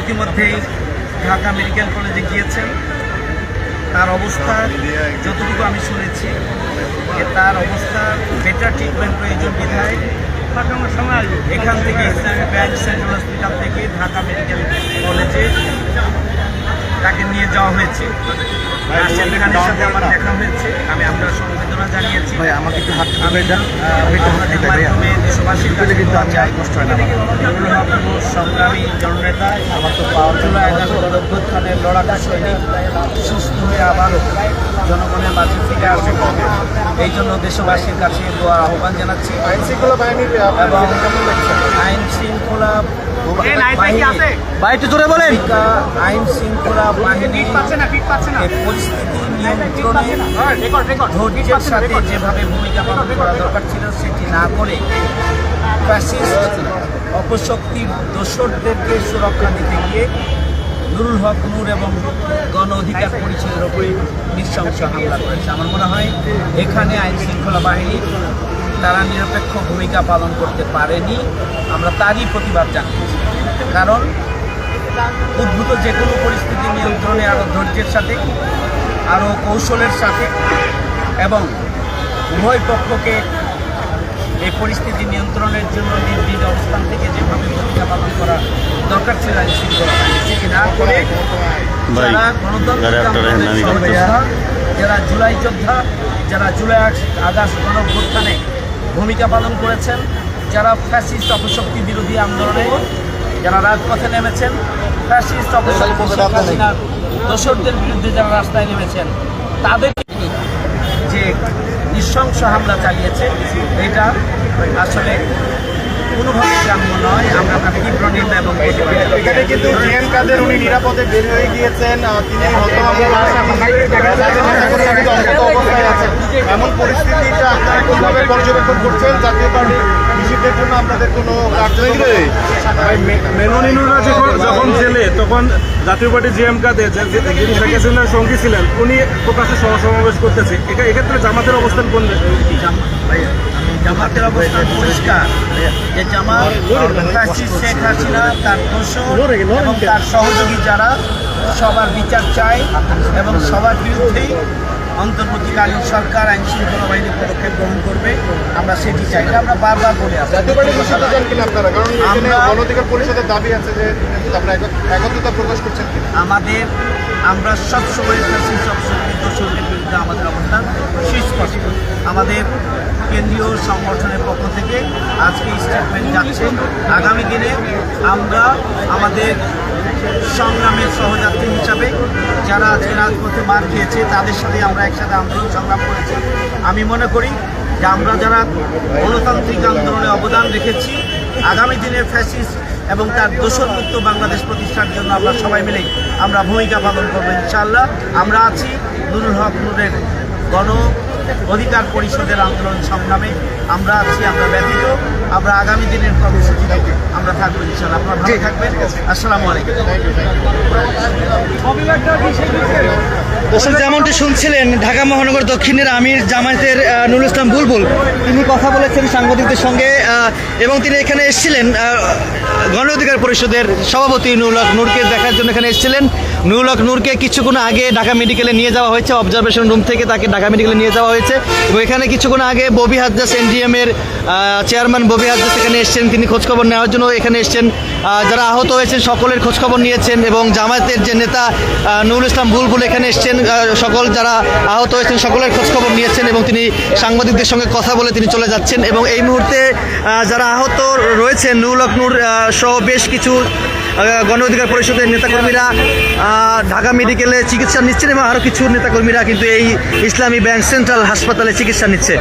ইতিমধ্যেই ঢাকা মেডিকেল কলেজে গিয়েছেন। তার অবস্থা যতটুকু আমি শুনেছি, যে তার অবস্থা বেটার ট্রিটমেন্ট প্রয়োজন বিধায় এখান থেকে ইসলামী ব্যাংক সেন্ট্রাল হসপিটাল থেকে ঢাকা মেডিকেল কলেজে তাকে নিয়ে যাওয়া হয়েছে। রাশেদ খানের সাথে আমার দেখা হয়েছে। আমি আপনার সমবেদনা জানিয়েছি। ভাই আমাকে একটু হাত আমি আহ, আপনাদের মাধ্যমে দেশবাসীর কাছে কিন্তু আমি চাই আর কষ্ট হয় না নুরুল হক সংগ্রামী জননেতা আমার তো পাওয়া জুলাই আগস্ট অভ্যুত্থানের লড়াকা সৈনিক সুস্থ হয়ে আবারও জনগণের মাঝে ফিরে আসে এই জন্য দেশবাসীর কাছে দোয়ার আহ্বান জানাচ্ছি। আইন শৃঙ্খলা বাহিনীর এবং আইন শৃঙ্খলা ভাই একটু জোরে বলেন। আইন শৃঙ্খলা পরিস্থিতি নিয়ন্ত্রণে ধৈর্যের সাথে যেভাবে ভূমিকা পালন করা দরকার ছিল সেটি না করে ফ্যাসিস্ট অপশক্তির দোসরদেরকে সুরক্ষা দিতে গিয়ে নুরুল হক নূর এবং গণ অধিকার পরিষদের ওপরে নৃশংস হামলা করেছে। আমার মনে হয় এখানে আইন শৃঙ্খলা বাহিনী তারা নিরপেক্ষ ভূমিকা পালন করতে পারেনি। আমরা তারই প্রতিবাদ জানিয়েছি। কারণ উদ্ভূত যে কোনো পরিস্থিতি নিয়ন্ত্রণে আরও ধৈর্যের সাথে আরও কৌশলের সাথে এবং উভয় পক্ষকে এই পরিস্থিতি নিয়ন্ত্রণের জন্য নির্দিষ্ট অবস্থান থেকে যেভাবে ভূমিকা পালন করা দরকার ছিল আইন শৃঙ্খলা সেটি না করে যারা গণতন্ত্র যারা জুলাই যোদ্ধা যারা জুলাই আগস্ট গণভ্যুত্থানে ভূমিকা পালন করেছেন যারা ফ্যাসিস্ট অপশক্তি বিরোধী আন্দোলনে যারা রাজপথে নেমেছেন ফ্যাসিস্ট হাসিনার দোসরদের বিরুদ্ধে যারা রাস্তায় নেমেছেন তাদেরকে যে নৃশংস হামলা চালিয়েছে এটা আসলে কোনোভাবে গ্রাম্য নয়। আমরা তার তীব্র নিন্দা এবং এখানে কিন্তু জিএন কাদের উনি নিরাপদে বের হয়ে গিয়েছেন তিনি অবস্থায় আছেন। এমন পরিস্থিতিটা আপনারা কীভাবে পর্যবেক্ষণ করছেন? জাতীয় পার্টির নিষিদ্ধের জন্য আপনাদের কোনো মেননিনুরা যখন যখন জেলে, তখন জাতীয় পার্টি জিএম কাদে যে- যে- যিনি শেখ হাসিনার সঙ্গী ছিলেন, উনি প্রকাশ্যে সমাবেশ করতেছে। এক্ষেত্রে জামাতের অবস্থান কোন জামা- জামাতের অবস্থান পরিষ্কার। যে জামাত শেখ হাসিনা তার এবং তার সহযোগী যারা সবার বিচার চায় এবং সবার বিরুদ্ধেই অন্তর্বর্তীকালীন সরকার আইন শৃঙ্খলা বাহিনী পদক্ষেপ গ্রহণ করবে। আমরা সেটি চাই। আমরা বারবার বলে আসছি। জাতীয় পার্টির নিষিদ্ধ চান কিনা আপনারা? কারণ আমরা- গণ পরিষদের দাবি আছে যে আপনারা একত্রতা প্রকাশ করছেন আমাদের আমরা সবসময় অপশক্তি দোষরদের বিরুদ্ধে আমাদের অবস্থান সুস্পষ্ট। আমাদের কেন্দ্রীয় সংগঠনের পক্ষ থেকে আজকে স্টেটমেন্ট যাচ্ছে। আগামী দিনে আমরা আমাদের সংগ্রামের সহযাত্রী হিসাবে যারা আজকে রাজপথে মার খেয়েছে, তাদের সাথে আমরা একসাথে আন্দোলন সংগ্রাম করেছি। আমি মনে করি যে আমরা যারা গণতান্ত্রিক আন্দোলনে অবদান রেখেছি, আগামী দিনের ফ্যাসিস্ট এবং তার দোষণমুক্ত বাংলাদেশ প্রতিষ্ঠার জন্য আমরা সবাই মিলে আমরা ভূমিকা পালন করব ইনশাআল্লাহ। আমরা আছি নুরুল হক নুরের গণ অধিকার পরিষদের আন্দোলন সংগ্রামে আমরা আছি আমরা ব্যতীত আমরা আগামী দিনের কর্মসূচিতে আমরা থাকব ইনশাআল্লাহ। আপনারা ভালো থাকবেন। আসসালামু আলাইকুম। দর্শক যেমনটি শুনছিলেন ঢাকা মহানগর দক্ষিণের আমির জামায়াতের নুরুল ইসলাম বুলবুল। তিনি কথা বলেছেন সাংবাদিকদের সঙ্গে এবং তিনি এখানে এসেছিলেন গণ অধিকার পরিষদের সভাপতি নুরুল নূরকে দেখার জন্য এখানে এসেছিলেন। নুরুল নূরকে কিছুক্ষণ আগে ঢাকা মেডিকেলে নিয়ে যাওয়া হয়েছে। অবজারভেশন রুম থেকে তাকে ঢাকা মেডিকেলে নিয়ে যাওয়া হয়েছে। এবং এখানে কিছুক্ষণ আগে ববি হাজদাস এনডিএম এর চেয়ারম্যান ববি হাজদাস এখানে এসেছেন। তিনি খোঁজখবর নেওয়ার জন্য এখানে এসেছেন। যারা আহত হয়েছেন সকলের খোঁজখবর নিয়েছেন এবং জামায়াতের যে নেতা নুরুল ইসলাম বুলবুল এখানে এসেছেন। সকল যারা আহত হয়েছেন সকলের খোঁজখবর নিয়েছেন এবং তিনি সাংবাদিকদের সঙ্গে কথা বলে তিনি চলে যাচ্ছেন। এবং এই মুহূর্তে যারা আহত রয়েছেন নুরুল নূর সহ বেশ কিছু গণ অধিকার পরিষদের নেতাকর্মীরা ঢাকা মেডিকেলে চিকিৎসা নিচ্ছেন এবং আরও কিছু নেতাকর্মীরা কিন্তু এই ইসলামী ব্যাংক সেন্ট্রাল হাসপাতালে চিকিৎসা নিচ্ছে।